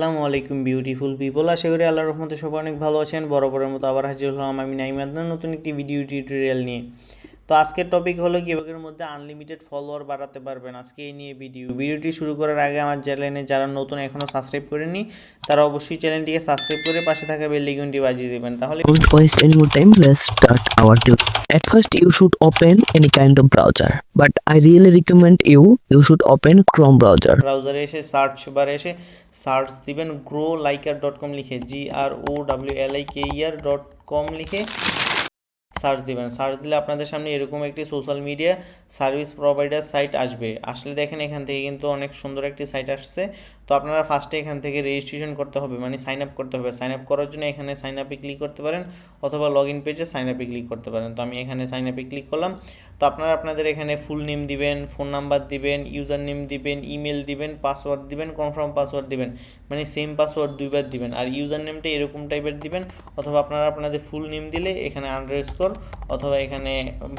আসসালামু আলাইকুম beautiful people আশা করি আল্লাহর রহমতে সবাই অনেক ভালো আছেন। বরাবরের মতো আবার হাজির হলাম আমি নাইমাদনা নতুন একটি ভিডিও টিউটোরিয়াল নিয়ে। তো আজকের টপিক হলো কীভাবে মধ্যে আনলিমিটেড ফলোয়ার বাড়াতে পারবেন আজকে এই নিয়ে ভিডিও ভিডিওটি শুরু করার আগে আমার চ্যানেলে যারা নতুন এখনও সাবস্ক্রাইব করেনি তারা অবশ্যই চ্যানেলটিকে সাবস্ক্রাইব করে পাশে থাকা বেল আইকনটি বাজিয়ে দেবেন তাহলে Don't waste any more time. Let's start our tutorial. At first, you should open any kind of browser, but I really recommend you you should open Chrome browser. ব্রাউজারে এসে সার্চ বারে এসে সার্চ দিবেন com লিখে G R O W L I K R dot com লিখে search দিবেন। সার্চ দিলে আপনাদের সামনে এরকম একটি social media service provider site আসবে। আসলে দেখেন এখান থেকে কিন্তু অনেক সুন্দর একটি সাইট আসছে। তো আপনারা ফার্স্টে এখান থেকে রেজিস্ট্রেশন করতে হবে মানে সাইন আপ করতে হবে। সাইন আপ করার জন্য এখানে সাইন আপে ক্লিক করতে পারেন অথবা লগ ইন পেজে সাইন আপে ক্লিক করতে পারেন। তো আমি এখানে সাইন আপে ক্লিক করলাম। তো আপনারা আপনাদের এখানে ফুল নেম দিবেন ফোন নাম্বার দিবেন ইউজার নেম দিবেন ইমেল দিবেন পাসওয়ার্ড দিবেন কনফার্ম পাসওয়ার্ড দিবেন। মানে সেম পাসওয়ার্ড দুইবার দিবেন। আর ইউজার নেমটা এরকম টাইপের দিবেন, অথবা আপনারা আপনাদের ফুল নেম দিলে এখানে আন্ডারস্কোর অথবা এখানে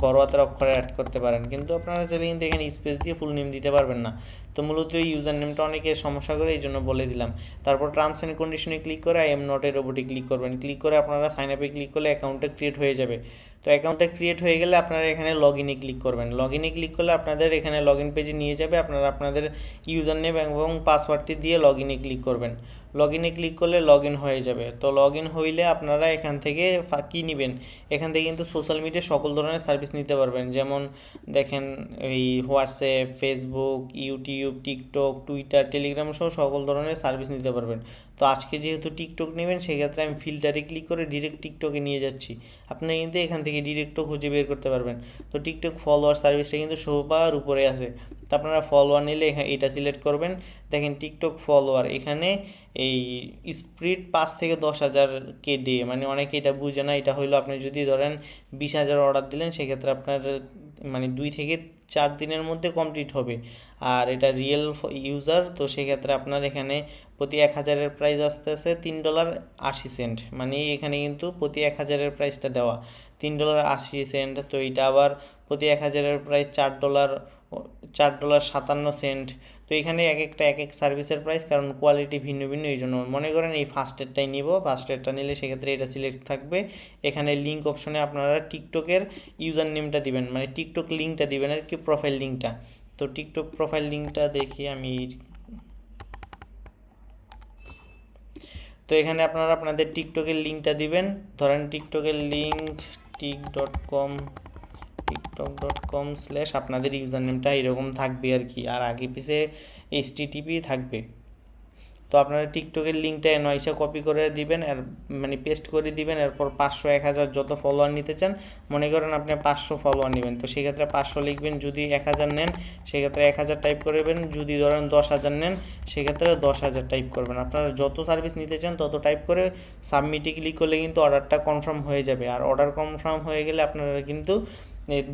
বড় হাতের অক্ষরে অ্যাড করতে পারেন। কিন্তু আপনারা চাইলে কিন্তু এখানে স্পেস দিয়ে ফুল নেম দিতে পারবেন না। তো মূলত এই ইউজার নেমটা অনেকে সমস্যা করে এই জন্য বলে দিলাম। তারপর টার্মস অ্যান্ড কন্ডিশনে ক্লিক করে আই এম নট এর ওপরটি ক্লিক করবেন। ক্লিক করে আপনারা সাইন আপে ক্লিক করলে অ্যাকাউন্টটা ক্রিয়েট হয়ে যাবে। তো অ্যাকাউন্টটা ক্রিয়েট হয়ে গেলে আপনারা এখানে লগ ইনে ক্লিক করবেন। লগ ইনে ক্লিক করলে আপনাদের এখানে লগ ইন পেজে নিয়ে যাবে। আপনারা আপনাদের ইউজার নেম এবং পাসওয়ার্ডটি দিয়ে লগ ইনে ক্লিক করবেন। লগ ইনে ক্লিক করলে লগ ইন হয়ে যাবে। তো লগ ইন হইলে আপনারা এখান থেকে কী নেবেন? এখান থেকে কিন্তু সোশ্যাল মিডিয়া সকল ধরনের সার্ভিস নিতে পারবেন। যেমন দেখেন এই WhatsApp Facebook YouTube TikTok Twitter Telegram সহ সকল ধরনের সার্ভিস নিতে পারবেন। তো আজকে যেহেতু টিকটক নেবেন, সেক্ষেত্রে আমি ফিল্টারে ক্লিক করে ডিরেক্ট টিকটকে নিয়ে যাচ্ছি। আপনি কিন্তু এখান থেকে ডিরেক্টও খুঁজে বের করতে পারবেন। তো টিকটক ফলোয়ার সার্ভিসটা কিন্তু সবার উপরে আছে। তো আপনারা ফলোয়ার নিলে এটা সিলেক্ট করবেন। দেখেন টিকটক ফলোয়ার এখানে এই স্প্রিড পাঁচ থেকে দশ হাজার কে ডে মানে অনেকে এটা বুঝে না, এটা হইল আপনি যদি ধরেন বিশ হাজার অর্ডার দিলেন, সেক্ষেত্রে আপনার মানে দুই থেকে চার দিনের মধ্যে কমপ্লিট হবে। আর এটা রিয়েল ইউজার তো সেক্ষেত্রে আপনার এখানে প্রতি এক হাজারের প্রাইস আসতেছে তিন ডলার আশি সেন্ট মানে এখানে কিন্তু প্রতি এক হাজারের প্রাইসটা দেওয়া। তিন ডলার আশি সেন্ট তো এটা আবার প্রতি এক হাজারের প্রাইস চার ডলার চার ডলার সাতান্ন সেন্ট তো এখানে এক একটা, এক এক সার্ভিসের প্রাইস কারণ কোয়ালিটি ভিন্ন ভিন্ন, এই জন্য মনে করেন এই ফার্স্টেরটাই নিব। ফার্স্টেরটা নিলে সেক্ষেত্রে এটা সিলেক্ট থাকবে। এখানে লিঙ্ক অপশনে আপনারা টিকটকের ইউজার নেমটা দিবেন মানে টিকটক লিঙ্কটা দিবেন, আর কি প্রোফাইল লিঙ্কটা তো টিকটক প্রোফাইল লিঙ্কটা দেখি আমি। তো এখানে আপনারা আপনাদের টিকটকের লিঙ্কটা দিবেন। ধরেন টিকটকের link tik dot com TikTok dot com slash আপনাদের ইউজার নেমটা এরকম থাকবে আর কি। আর আগে পিছে এইচটিটিপি থাকবে। তো আপনারা টিকটকের লিঙ্কটা নয়সা কপি করে দিবেন আর মানে পেস্ট করে দিবেন, এরপর পাঁচশো, এক হাজার যত ফলোয়ার নিতে চান, মনে করেন আপনি পাঁচশো ফলোয়ার নেবেন। তো সেক্ষেত্রে পাঁচশো লিখবেন, যদি এক হাজার নেন, সেক্ষেত্রে এক হাজার টাইপ করবেন যদি ধরেন দশ হাজার নেন, সেক্ষেত্রে দশ হাজার টাইপ করবেন। আপনারা যত সার্ভিস নিতে চান, তত টাইপ করে সাবমিটে ক্লিক করলে কিন্তু অর্ডারটা কনফার্ম হয়ে যাবে। আর অর্ডার কনফার্ম হয়ে গেলে আপনারা কিন্তু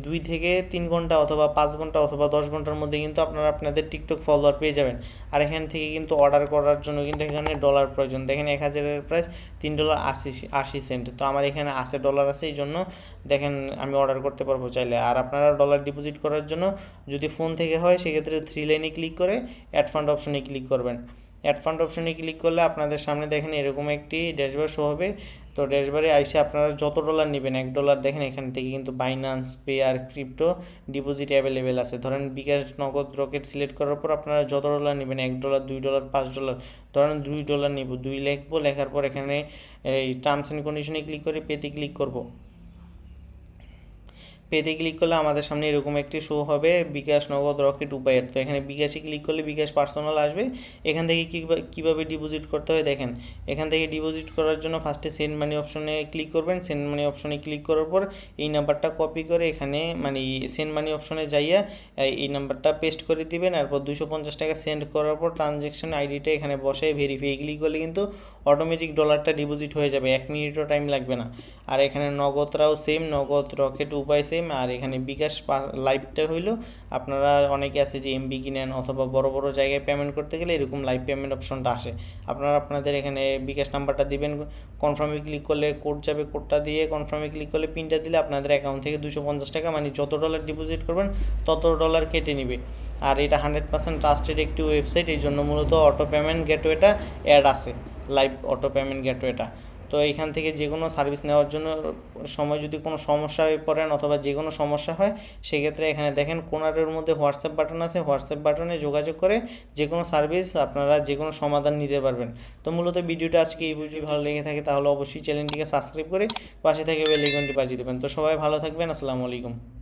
দুই থেকে তিন ঘণ্টা অথবা পাঁচ ঘণ্টা অথবা দশ ঘণ্টার মধ্যে কিন্তু আপনারা আপনাদের টিকটক ফলোয়ার পেয়ে যাবেন। আর এখান থেকে কিন্তু অর্ডার করার জন্য কিন্তু এখানে ডলার প্রয়োজন। দেখেন এক হাজারের প্রাইস তিন ডলার আশি আশি সেন্ট তো আমার এখানে আশি ডলার আছে, এই জন্য দেখেন আমি অর্ডার করতে পারব চাইলে। আর আপনারা ডলার ডিপোজিট করার জন্য যদি ফোন থেকে হয়, সেক্ষেত্রে থ্রি লাইনে ক্লিক করে অ্যাড ফান্ড অপশনে ক্লিক করবেন। অ্যাড ফান্ড অপশনে ক্লিক করলে আপনাদের সামনে দেখেন এরকম একটি ড্যাশবোর্ড শো হবে। তো ড্যাশবোর্ডে আইসে আপনারা যত ডলার নেবেন, এক ডলার দেখেন এখান থেকে কিন্তু বাইনান্স পে আর ক্রিপ্টো ডিপোজিট অ্যাভেলেবেল আছে। ধরেন বিকাশ নগদ রকেট সিলেক্ট করার পর আপনারা যত ডলার নেবেন, এক ডলার দুই ডলার পাঁচ ডলার ধরেন দুই ডলার নেব, দুই লিখব, লেখার পর এখানে এই টার্মস অ্যান্ড কন্ডিশনে ক্লিক করে পেতে ক্লিক করব। পেতে ক্লিক করলে আমাদের সামনে এরকম একটি শো হবে, বিকাশ নগদ রকেট উপায়ের। তো এখানে বিকাশে ক্লিক করলে বিকাশ পার্সোনাল আসবে। এখান থেকে কীভাবে ডিপোজিট করতে হয় দেখেন। এখান থেকে ডিপোজিট করার জন্য ফার্স্টে সেন্ড মানি অপশনে ক্লিক করবেন। সেন্ড মানি অপশনে ক্লিক করার পর এই নাম্বারটা কপি করে এখানে মানে সেন্ড মানি অপশনে যাইয়া, এই- এই নাম্বারটা পেস্ট করে দিবেন। এরপর দুশো পঞ্চাশ টাকা সেন্ড করার পর ট্রানজ্যাকশন আইডিটা এখানে বসে ভেরিফাই ক্লিক করলে কিন্তু অটোমেটিক ডলারটা ডিপোজিট হয়ে যাবে। এক মিনিটও টাইম লাগবে না। আর এখানে নগদরাও same Nagad Rocket Upay same same আর এখানে বিকাশ লাইভটা হইল। আপনারা অনেকে আছে যে এমবি কিনেন অথবা বড় বড় জায়গায় পেমেন্ট করতে গেলে এরকম লাইভ পেমেন্ট অপশনটা আসে। আপনারা আপনাদের এখানে বিকাশ নাম্বারটা দিবেন। কনফার্মে ক্লিক করলে কোড যাবে। কোডটা দিয়ে কনফার্মে ক্লিক করলে পিনটা দিলে আপনাদের অ্যাকাউন্ট থেকে দুশো পঞ্চাশ টাকা মানে যত ডলার ডিপোজিট করবেন, তত ডলার কেটে নিবে। আর এটা হান্ড্রেড পার্সেন্ট ট্রাস্টেড একটি ওয়েবসাইট এই জন্য মূলত অটো পেমেন্ট গেটওয়েটা অ্যাড আছে। লাইভ অটো পেমেন্ট গেটওয়েটা তো এখান থেকে যে কোনো সার্ভিস নেওয়ার জন্য সময় যদি কোনো সমস্যা হয়ে পড়েন অথবা যে কোনো সমস্যা হয়, সেক্ষেত্রে এখানে দেখেন কোনারের মধ্যে হোয়াটসঅ্যাপ বাটন আছে। হোয়াটসঅ্যাপ বাটনে যোগাযোগ করে যে কোনো সার্ভিস আপনারা যে কোনো সমাধান নিতে পারবেন। তো মূলত ভিডিওটা আজকে এই ভিডিও ভালো লেগে থাকে তাহলে অবশ্যই চ্যানেলটিকে সাবস্ক্রাইব করে পাশে থেকে বেল বাজিয়ে দেবেন। তো সবাই ভালো থাকবেন। আসসালামু আলাইকুম।